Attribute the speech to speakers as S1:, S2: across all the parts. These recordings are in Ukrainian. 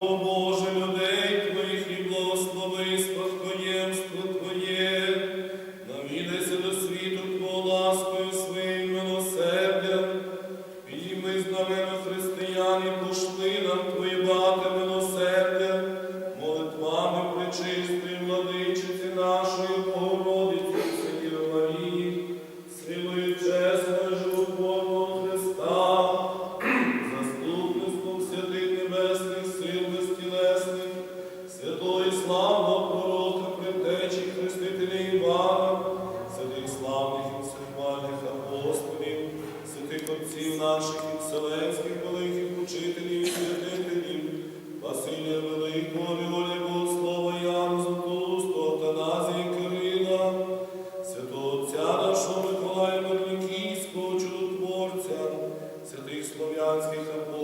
S1: Oh, boy. Святих слов'янських апостолів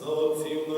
S1: за отців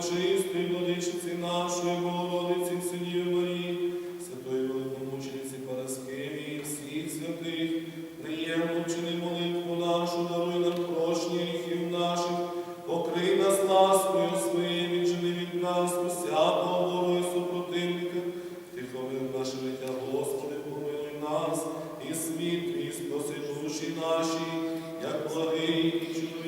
S1: пречистої владичиці нашої, Богородиці, синів Марії, святої великомучениці Параскевії, всіх святих, приємно вчини молитву нашу, даруй нам прощення гріхів наших, покри нас ласкою своєю, відчини від нас, усякого ворога супротивника, ти ховив наше життя, Господи, помилуй нас і світ, і спаси душі наші, як благий чоловік.